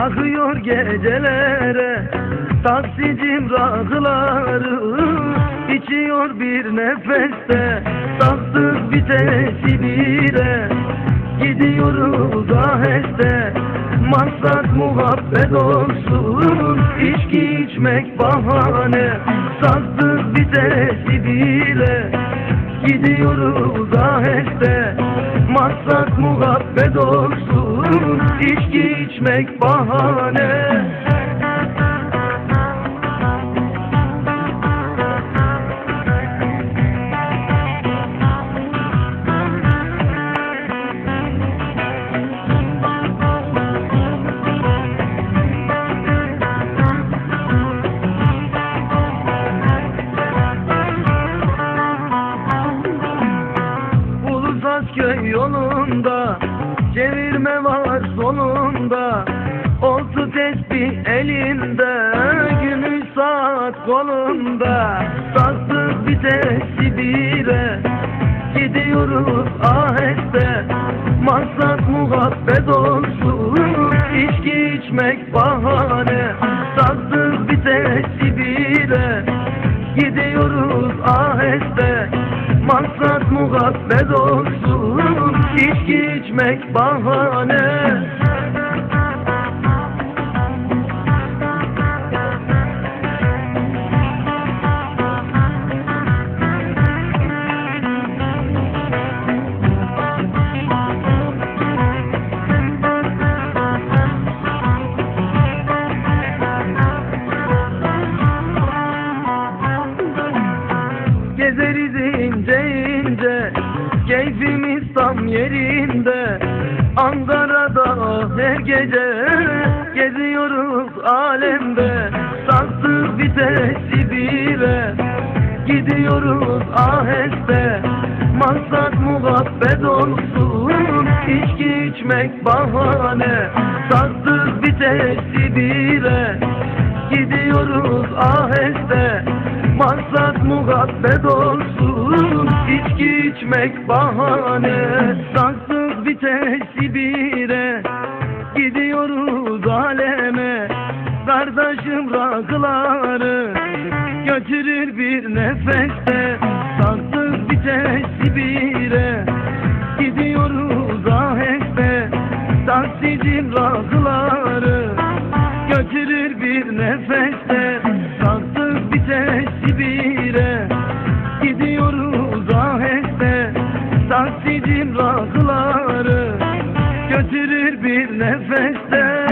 Akıyor gecelere Taksicim rakıları içiyor bir nefeste Taktık vitesi bire Gidiyoruz aheste Maksat muhabbet olsun. İçki içmek bahane Taktık vitesi bire Gidiyoruz aheste Maksat muhabbet olsun İçki içmek bahane Ulusasköy yolunda Çevirme var sonunda Oltu tesbih elinde Gümüş saat kolunda. Taktık vitesi bire Gidiyoruz aheste. Maksat muhabbet olsun İçki içmek bahane. Taktık vitesi bire Gidiyoruz aheste Maksat muhabbet olsun İçki içmek bahane Yerinde. Ankara'da her gece Geziyoruz alemde. Taktık vitesi bire Gidiyoruz aheste. Maksat muhabbet olsun İçki içmek bahane. Taktık vitesi bire Gidiyoruz aheste. Maksat muhabbet olsun içmek bahane. Taktık vitesi bire Gidiyoruz aleme. Kardeşim rakıları Götürür bir nefeste. Taktık vitesi bire Gidiyoruz aheste. Taksicim rakıları Götürür bir nefeste. Taktık vitesi bire bir nefeste